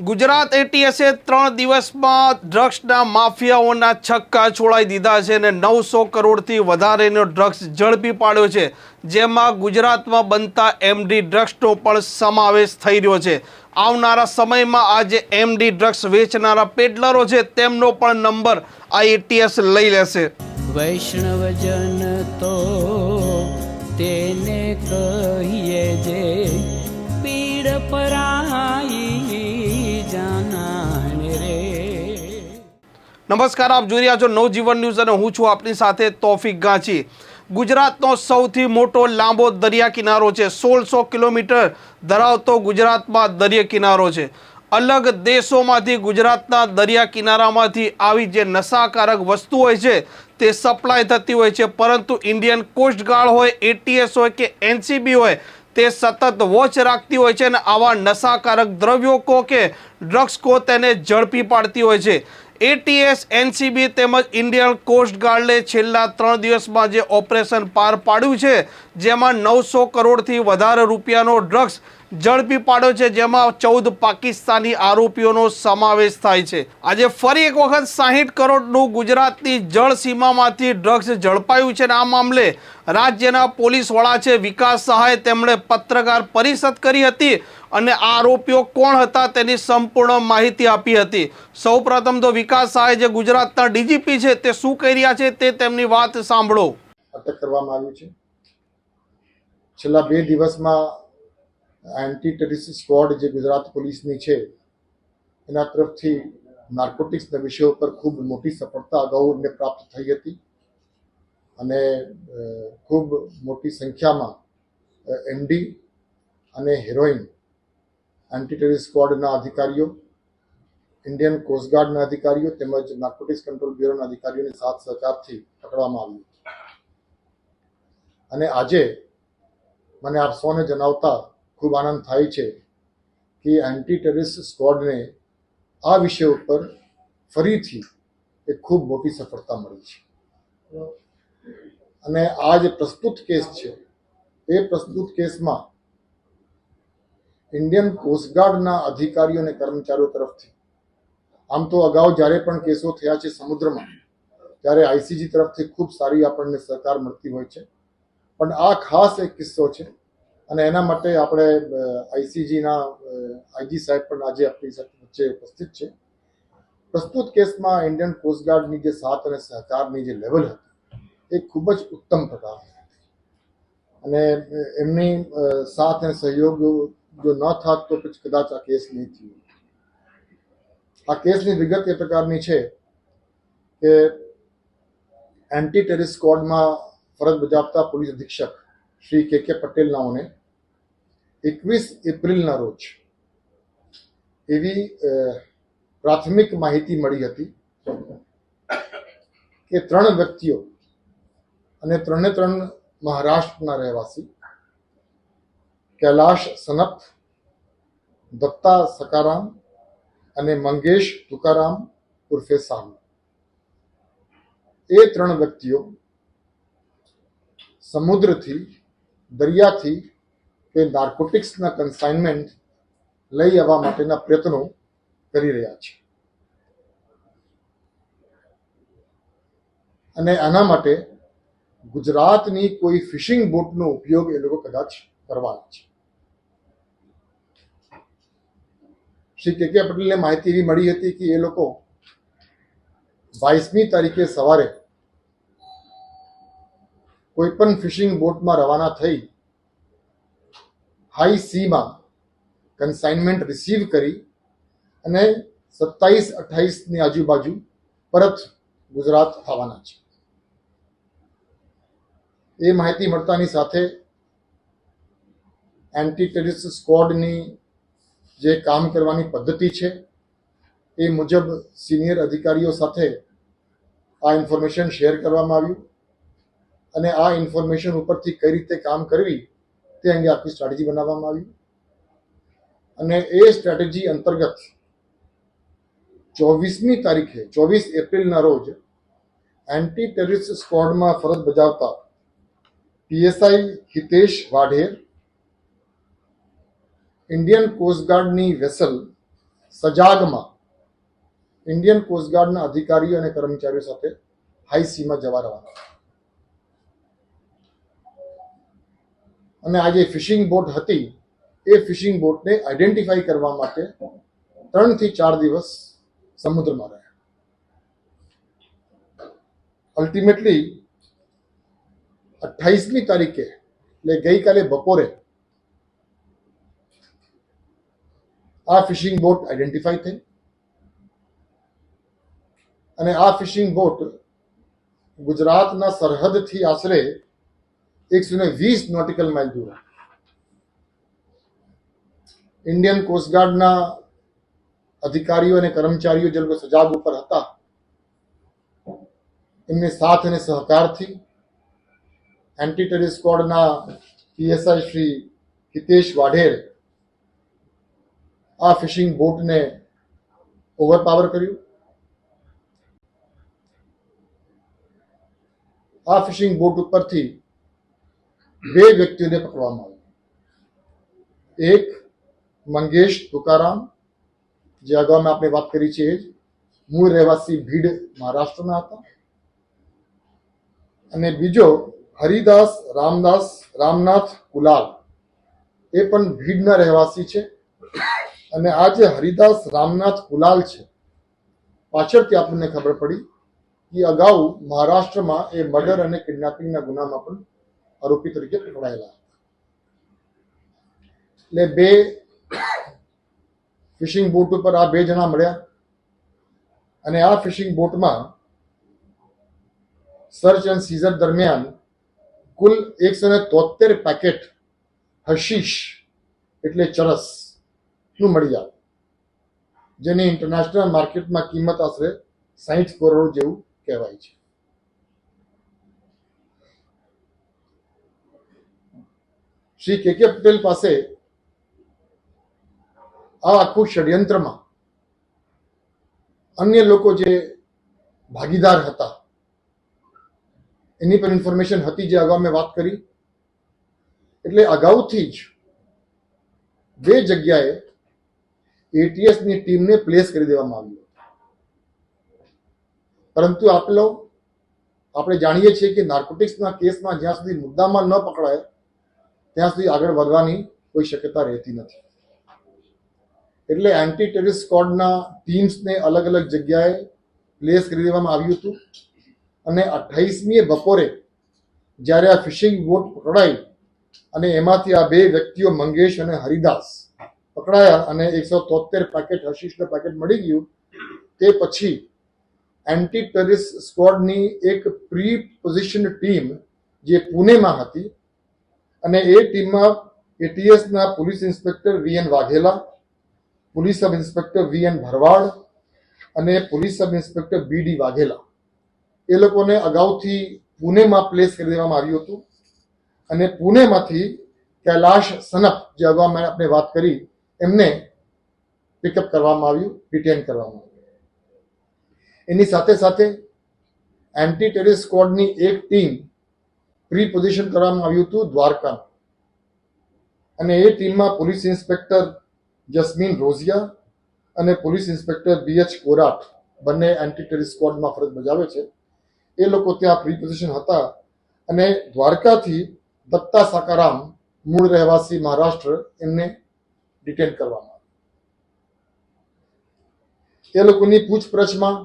ગુજરાત એટીએસે ત્રણ દિવસમાં ડ્રગ્સના માફિયાઓના છક્કા છોડાઈ દીધા છે અને નવસો કરોડથી વધારેનો ડ્રગ્સ ઝડપી પાડ્યો છે, જેમાં ગુજરાતમાં બનતા એમડી ડ્રગ્સનો પણ સમાવેશ થઈ રહ્યો છે. આવનારા સમયમાં આ જે એમડી ડ્રગ્સ વેચનારા પેડલરો છે, તેમનો પણ નંબર આ એટીએસ લઈ લેશે. વૈષ્ણવજન તો તેને કહીએ જે પીડ પરાઈ નમસ્કાર, આપ જોઈ રહ્યા છો નવજીવન ન્યૂઝ અને હું છું આપની સાથે તોફિક ગાંચી. ગુજરાતનો સૌથી મોટો લાંબો દરિયા કિનારો છે. સોળસો કિલોમીટર ધરાવતો ગુજરાતમાં દરિયા કિનારો છે. અલગ દેશોમાંથી ગુજરાતના દરિયા કિનારામાંથી આવી જે નશાકારક વસ્તુ હોય છે, તે સપ્લાય થતી હોય છે. પરંતુ ઇન્ડિયન કોસ્ટગાર્ડ હોય, એટીએસ હોય કે એનસીબી હોય, તે સતત વોચ રાખતી હોય છે અને આવા નશાકારક દ્રવ્યો કો કે ડ્રગ્સ કો તેને ઝડપી પાડતી હોય છે. એટીએસ, એનસીબી તેમજ ઇન્ડિયન કોસ્ટ ગાર્ડે છેલ્લા ત્રણ દિવસમાં જે ઓપરેશન પાર પાડ્યું છે, જેમાં નવસો કરોડથી વધારે રૂપિયાનો ડ્રગ્સ ઝડપી પાડ્યો છે, જેમાં ચૌદ પાકિસ્તાની આરોપીઓનો સમાવેશ થાય છે. આજે ફરી એક વખત સાહીઠ કરોડનું ગુજરાતની જળ સીમામાંથી ડ્રગ્સ ઝડપાયું છે અને આ મામલે રાજ્યના પોલીસ વડા છે વિકાસ સહાય તેમણે પત્રકાર પરિષદ કરી હતી અને આરોપીઓ કોણ હતા તેની સંપૂર્ણ માહિતી આપી હતી. સૌપ્રથમ તો વિકાસ સહાય જે ગુજરાતના ડીજીપી છે તે શું કહી રહ્યા છે તે તેમની વાત સાંભળો. અટક કરવામાં આવ્યું છે. છેલ્લા બે દિવસમાં એન્ટી ટેરિસ સ્ક્વોડ જે ગુજરાત પોલીસની છે, એના તરફથી નાર્કોટિક્સના વિષયો પર ખૂબ મોટી સફળતા અગાઉ એમને પ્રાપ્ત થઈ હતી. અને ખૂબ મોટી સંખ્યામાં એમડી અને હેરોઇન એન્ટી ટેરરિસ્ટ સ્ક્વોડના અધિકારીઓ, ઇન્ડિયન કોસ્ટગાર્ડના અધિકારીઓ તેમજ નાર્કોટિક્સ કંટ્રોલ બ્યુરોના અધિકારીઓની સાથ સહકારથી પકડવામાં આવ્યું અને આજે મને આપ સૌને જણાવતા ખૂબ આનંદ થાય છે કે એન્ટી ટેરરિસ્ટ સ્ક્વોડને આ વિષય ઉપર ફરીથી એક ખૂબ મોટી સફળતા મળી છે. અને આ જે પ્રસ્તુત કેસ છે, એ પ્રસ્તુત કેસમાં ઇન્ડિયન કોસ્ટગાર્ડના અધિકારીઓ અને કર્મચારીઓ તરફથી, આમ તો અગાઉ જ્યારે પણ કેસો થયા છે સમુદ્રમાં, ત્યારે આઈસીજી તરફથી ખૂબ સારી આપણને સહકાર મળતી હોય છે. પણ આ ખાસ એક કિસ્સો છે અને એના માટે આપણે આઈસીજીના આઈજી સાહેબ પણ આજે આપણી વચ્ચે ઉપસ્થિત છે. પ્રસ્તુત કેસમાં ઇન્ડિયન કોસ્ટગાર્ડની જે સાથ અને સહકારની જે લેવલ હતી, એ ખૂબ જ ઉત્તમ પ્રકારની અને એમની સાથ અને સહયોગ જો ન થાત તો પછી કદાચ આ કેસ નહીં થયો. આ કેસની વિગત એ પ્રકારની છે કે એન્ટી ટેરિસ સ્કોડમાં ફરજ બજાવતા પોલીસ અધિક્ષક શ્રી કે કે પટેલનાઓને એકવીસ એપ્રિલના રોજ એવી પ્રાથમિક માહિતી મળી હતી કે ત્રણ વ્યક્તિઓ અને ત્રણે ત્રણ મહારાષ્ટ્રના રહેવાસી કૈલાશ સનપ, દત્તા સકારામ અને મંગેશ તુકારામ ઉર્ફે સાહુ એ ત્રણ વ્યક્તિઓ સમુદ્રથી દરિયાથી તે નાર્કોટિક્સના કન્સાઇનમેન્ટ લઈ આવવા માટેના પ્રયત્નો કરી રહ્યા છે. અને આના માટે ગુજરાતની કોઈ ફિશિંગ બોટનો ઉપયોગ એ લોકો કદાચ કરવાના છે. શ્રી કે કે પટેલને માહિતી એવી મળી હતી કે એ લોકો બાવીસમી તારીખે સવારે કોઈ પણ ફિશિંગ બોટમાં રવાના થઈ હાઈ સીમાં કન્સાઇનમેન્ટ રિસીવ કરી અને સત્તાવીસ અઠ્ઠાવીસની આજુબાજુ પરત ગુજરાત આવવાના છે. એ માહિતી મળતાની સાથે એન્ટી ટેરિસ્ટ સ્ક્વોડની જે કામ કરવાની પદ્ધતિ છે એ મુજબ સિનિયર અધિકારીઓ સાથે આ ઇન્ફોર્મેશન શેર કરવામાં આવ્યું. અને આ ઇન્ફોર્મેશન ઉપરથી કઈ રીતે કામ કરવી, તે અંગે આખી સ્ટ્રેટેજી બનાવવામાં આવી. અને એ સ્ટ્રેટેજી અંતર્ગત ચોવીસમી તારીખે, ચોવીસ એપ્રિલના રોજ એન્ટી ટેરરિસ્ટ સ્ક્વોડમાં ફરજ બજાવતા પીએસઆઈ હિતેશ વાઢેર ઇન્ડિયન કોસ્ટગાર્ડની વેસલ સજાગમાં ઇન્ડિયન કોસ્ટગાર્ડના અધિકારીઓ અને કર્મચારીઓ સાથે હાઈ સીમાં જવા રવાના અને આ જે ફિશિંગ બોટ હતી, એ ફિશિંગ બોટને આઈડેન્ટિફાઈ કરવા માટે ત્રણથી ચાર દિવસ સમુદ્રમાં રહ્યા. અલ્ટિમેટલી અઠ્ઠાઈસમી તારીખે, એટલે ગઈકાલે બપોરે, આ ફિશિંગ બોટ આઈડેન્ટિફાઈ થઈ. અને આ ફિશિંગ બોટ ગુજરાતના સરહદથી આશરે એકસો ને વીસ નોટિકલ માઇલ દૂર ઇન્ડિયન કોસ્ટગાર્ડના અધિકારીઓ અને કર્મચારીઓ જે લોકો સજાગ ઉપર હતા એમને સાથ અને સહકારથી એન્ટી ટેરર સ્ક્વોડના પીએસઆઈ શ્રી હિતેશ વાઢેર આ ફિશિંગ બોટને ઓવરપાવર કર્યું આ ફિશિંગ બોટ ઉપરથી બે વ્યક્તિઓને પકડવામાં આવ્યા એક મંગેશ તુકારામ, જે અગાઉ આપણે વાત કરી છે એ મૂળ રહેવાસી ભીડ મહારાષ્ટ્રના હતા. અને બીજો હરિદાસ રામદાસ રામનાથ કુલાલ. એ પણ ભીડના રહેવાસી છે. અને આ જે હરિદાસ રામનાથ કુલાલ છે, પાછળથી આપણને ખબર પડી કે અગાઉ મહારાષ્ટ્રમાં એ મર્ડર અને કિડનેપિંગના ગુનામાં પણ આરોપી તરીકે પકડાયેલા એટલે બે ફિશિંગ બોટ ઉપર આ બે જણા મળ્યા અને આ ફિશિંગ બોટમાં સર્ચ એન્ડ સીઝર દરમિયાન કુલ એકસો ને તોતેર પેકેટ હશીશ એટલે ચરસનું મળી આવે જેની ઇન્ટરનેશનલ માર્કેટમાં કિંમત આશરે સાહીઠ કરોડ જેવું કહેવાય છે. શ્રી કે કે પટેલ પાસે આ આખું ષડયંત્રમાં અન્ય લોકો જે ભાગીદાર હતા, એની પર ઇન્ફોર્મેશન હતી જે અગાઉ મેં વાત કરી. એટલે અગાઉથી જ બે જગ્યાએ એટીએસની ટીમને પ્લેસ કરી દેવામાં આવી પરંતુ આપલો આપણે જાણીએ છીએ કે નાર્કોટિક્સના કેસમાં જ્યાં સુધી મુદ્દામાં ન પકડાય ત્યાં સુધી આગળ વધવાની કોઈ શક્યતા રહેતી નથી. એટલે એન્ટી ટેરરિસ્ટ સ્કોડના ટીમ્સને અલગ અલગ જગ્યાએ પ્લેસ કરી દેવામાં આવ્યું હતું. અને અઠ્ઠાવીસમીએ બપોરે જ્યારે આ ફિશિંગ બોટ પકડાઈ અને એમાંથી આ બે વ્યક્તિઓ મંગેશ અને હરિદાસ પકડાયા અને એકસો તોતેર પેકેટ હશીશનું પેકેટ મળી ગયું, તે પછી એન્ટી ટેરરિસ્ટ સ્કોડની એક પ્રી પોઝિશન ટીમ જે પુણેમાં હતી અને એ ટીમમાં એટીએસના police inspector V N Vaghela, police sub inspector V N Bharwad અને police sub inspector B D Vaghela. એ લોકોને અગાઉથી પુણેમાં પ્લેસ કરી દેવામાં આવ્યું હતું અને પુણેમાંથી કૈલાશ સનપ જે અગાઉ મેં આપણે વાત કરી, એમને પિકઅપ કરવામાં આવ્યું રિટેન કરવામાં આવ્યું. એની સાથે સાથે એન્ટી ટેરરિસ્ટ સ્કવોડની એક ટીમ પ્રી પોઝિશન કરવામાં આવ્યું હતું દ્વારકા. અને એ ટીમમાં પોલીસ ઇન્સ્પેક્ટર જસ્મીન રોઝિયા અને police inspector B H Korat, બંને એન્ટી ટેરિસ સ્કવોડમાં ફરજ બજાવે છે. એ લોકો ત્યાં પ્રી પોઝિશન હતા અને દ્વારકાથી દત્તા સાકારામ મૂળ રહેવાસી મહારાષ્ટ્ર એમને ડિટેન કરવામાં આવ્યું. એ લોકોની પૂછપરછમાં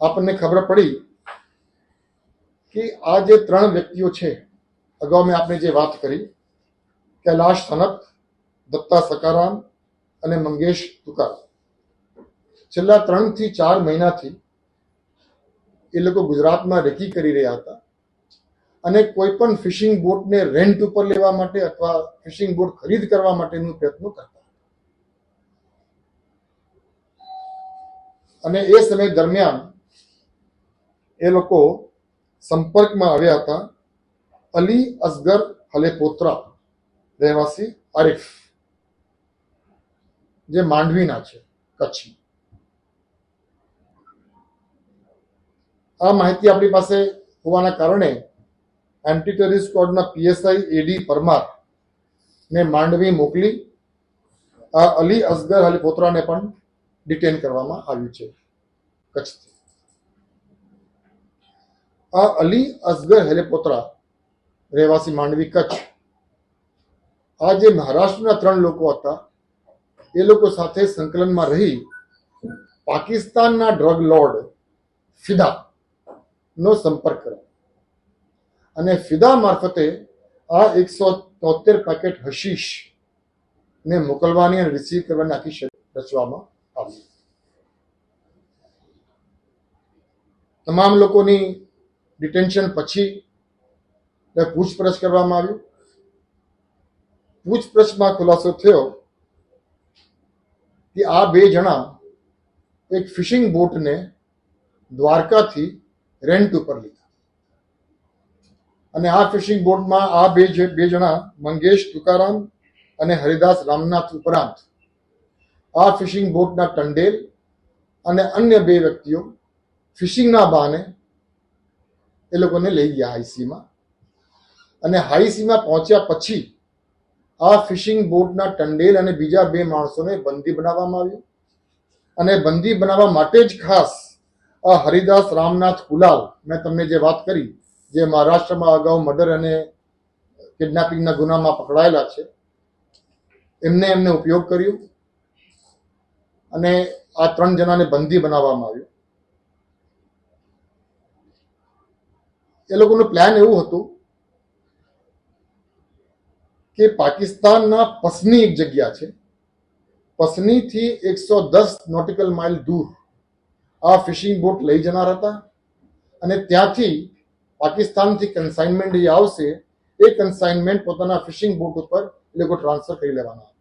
આપણને ખબર પડી કે આ જે ત્રણ વ્યક્તિઓ છે, અગાઉ મેં આપણે જે વાત કરી, કૈલાશ સનક દત્તા સકારામ અને મંગેશ તુકાર છેલ્લા ત્રણથી ચાર મહિનાથી એ લોકો ગુજરાતમાં રેકી કરી રહ્યા હતા અને કોઈ પણ ફિશિંગ બોટને રેન્ટ ઉપર લેવા માટે અથવા ફિશિંગ બોટ ખરીદ કરવા માટેનું પ્રયત્નો કરતા અને એ સમય દરમિયાન એ લોકો સંપર્કમાં આવ્યા હતા. અલી અસગર હલેપોત્રા, રહેવાસી આરિફ, જે માંડવીના છે કચ્છી આ માહિતી આપણી પાસે હોવાના કારણે એન્ટી ટેરિસ સ્ક્વોડના પીએસઆઈ એડી પરમાર ને માંડવી મોકલી. આ અલી અસગર હલીપોત્રાને પણ ડિટેન કરવામાં આવ્યું છે, કચ્છથી. આ અલી અસગર હેલેપોત્રા રહેવાસી માંડવી કચ્છ. આ જે મહારાષ્ટ્રના ત્રણ લોકો હતા, એ લોકો સાથે સંકલનમાં રહી પાકિસ્તાનના ડ્રગ લોર્ડ ફિદા નો સંપર્ક કર્યો. અને ફિદા મારફતે આ એકસો તોતેર પેકેટ હશીશ ને મોકલવાની અને રિસીવ કરવાની આખી રચવામાં આવી. તમામ લોકોની ડિટેન્શન પછી પૂછપરછ કરવામાં આવ્યું. પૂછપરછમાં ખુલાસો થયો કે આ બે જણા એક ફિશિંગ બોટને દ્વારકાથી રેન્ટ ઉપર લીધા. અને આ ફિશિંગ બોટમાં આ બે જે બે જણા, મંગેશ તુકારામ અને હરિદાસ રામનાથ ઉપરાંત, આ ફિશિંગ બોટના ટંડેલ અને અન્ય બે વ્યક્તિઓ ફિશિંગના બહાને એ લોકોને લઈ ગયા હાઈસીમાં અને હાઈસીમાં પહોંચ્યા પછી આ ફિશિંગ બોટના ટંડેલ અને બીજા બે માણસોને બંદી બનાવવામાં આવ્યું. અને બંદી બનાવવા માટે જ ખાસ આ હરિદાસ રામનાથ કુલાલ મેં તમને જે વાત કરી, જે મહારાષ્ટ્રમાં અગાઉ મર્ડર અને કિડનેપિંગના ગુનામાં પકડાયેલા છે, એમને એમને ઉપયોગ કર્યો. અને આ ત્રણ જણાને બંદી બનાવવામાં આવ્યું. એ લોકોનું પ્લાન એવું હતું કે પાકિસ્તાનના પસની એક જગ્યા છે. પસનીથી એકસો દસ નોટિકલ માઇલ દૂર આ ફિશિંગ બોટ લઈ જનાર હતા અને ત્યાંથી પાકિસ્તાનથી કન્સાઇનમેન્ટ જે આવશે. એ કન્સાઇનમેન્ટ પોતાના ફિશિંગ બોટ ઉપર એ લોકો ટ્રાન્સફર કરી લેવાના હતા.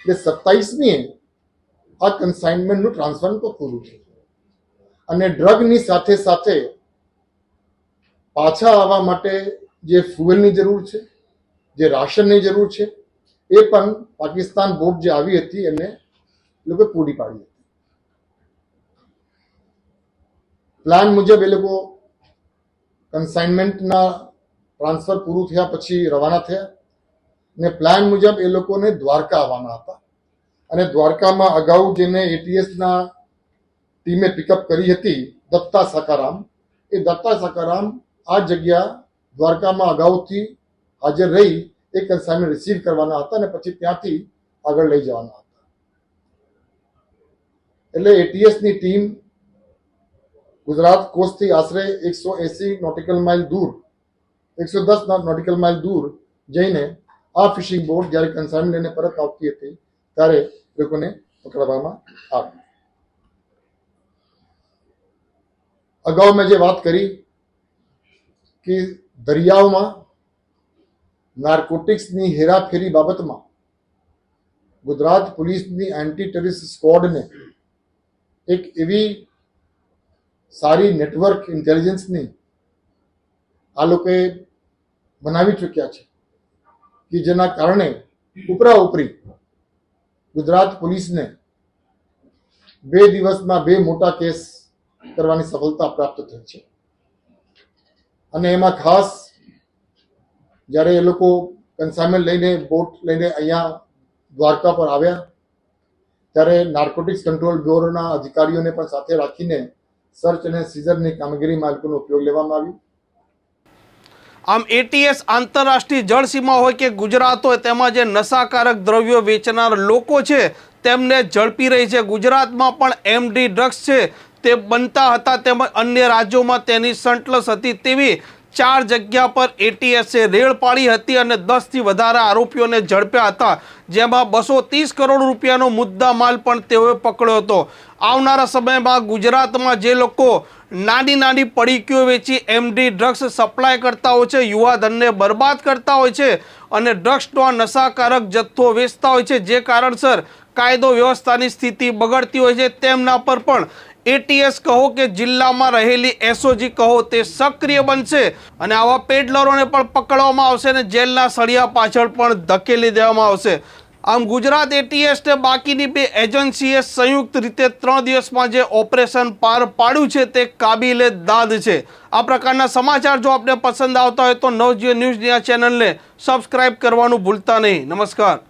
એટલે સત્તાવીસમીએ આ કન્સાઇનમેન્ટનું ટ્રાન્સફર તો પૂરું થયું. અને ડ્રગની સાથે સાથે પાછા આવવા માટે જે ફ્યુઅલની જરૂર છે, જે રાશનની જરૂર છે, એ પણ પાકિસ્તાન બોટ જે આવી હતી એને લોકો પૂરી પાડી હતી. પ્લાન મુજબ એ લોકો કન્સાઇનમેન્ટના ટ્રાન્સફર પૂરું થયા પછી રવાના થયા ને પ્લાન મુજબ એ લોકોને દ્વારકા આવવાના હતા. અને દ્વારકામાં અગાઉ જેને એટીએસના ટીમે પિકઅપ કરી હતી દત્તા સકારામ, એ દત્તા સકારામ આ જગ્યા દ્વારકામાં અગાઉથી હાજર રહી એ કન્સાઇનમેન્ટ રિસીવ કરવાના હતા અને પછી ત્યાંથી આગળ લઈ જવાના હતા. એટલે એટીએસની ટીમ ગુજરાત કોસ્ટથી આશરે એકસો એસી નોટિકલ માઇલ દૂર, એકસો દસ નોટિકલ માઇલ દૂર જઈને આ ફિશિંગ બોટ જ્યારે કન્સાઇનમેન્ટ લઈને પરત આવતી હતી, ત્યારે લોકોને પકડવામાં આવી. અગાઉ મેં જે વાત કરી કે દરિયાઓમાં નાર્કોટિક્સની હેરાફેરી બાબતમાં ગુજરાત પોલીસની એન્ટી ટેરરિસ્ટ સ્ક્વોડને એક એવી સારી નેટવર્ક ઇન્ટેલિજન્સની આ લોકોએ બનાવી ચૂક્યા છે કે જેના કારણે ઉપરા ઉપરી ગુજરાત પોલીસને બે દિવસમાં બે મોટા કેસ કરવાની સફળતા પ્રાપ્ત થઈ છે. અને એમાં ખાસ જ્યારે એ લોકો કન્સાઇનમેન્ટ લઈને બોટ લઈને અહીંયા દ્વારકા પર આવ્યા, ત્યારે નાર્કોટિક્સ કંટ્રોલ બ્યુરોના અધિકારીઓને પણ સાથે રાખીને સર્ચ અને સીઝરની કામગીરીમાં લોકોનો ઉપયોગ લેવામાં આવ્યો. આમ એટીએસ આંતરરાષ્ટ્રીય જળસીમા હોય કે ગુજરાત હોય, તેમાં જે નશાકારક દ્રવ્યો વેચનાર લોકો છે, તેમને ઝડપી રહી છે. ગુજરાતમાં પણ એમડી ડ્રગ્સ છે. તે બનતા હતા તેમજ અન્ય રાજ્યોમાં તેની સંટલસ હતી તેવી ચાર જગ્યા પર એટીએસે રેડ પાડી હતી અને દસથી વધારે આરોપીઓને ઝડપ્યા હતા. જેમાં બસો ત્રીસ કરોડ રૂપિયાનો મુદ્દા માલ પણ તેઓએ પકડ્યો હતો. આવનારા સમયમાં ગુજરાતમાં જે લોકો નાની નાની પડીકીઓ વેચી એમડી ડ્રગ્સ સપ્લાય કરતા હોય છે યુવાધનને બરબાદ કરતા હોય છે અને ડ્રગ્સનો નશાકારક જથ્થો વેચતા હોય છે, જે કારણસર કાયદો વ્યવસ્થાની સ્થિતિ બગડતી હોય છે, તેમના પર પણ એટીએસ કહો કે જિલ્લામાં રહેલી એસઓજી કહો તે સક્રિય બનશે અને આવા પેડલરોને પણ પકડવામાં આવશે અને જેલના સળિયા પાછળ પણ ધકેલી દેવામાં આવશે. આમ ગુજરાત એટીએસ ને બાકીની બે એજન્સીએ સંયુક્ત રીતે ત્રણ દિવસમાં જે ઓપરેશન પાર પાડ્યું છે તે કાબિલે દાદ છે. આ પ્રકારના સમાચાર જો આપને પસંદ આવતા હોય તો નવજીવન ન્યૂઝની આ ચેનલને સબસ્ક્રાઇબ કરવાનું ભૂલતા નહીં. નમસ્કાર.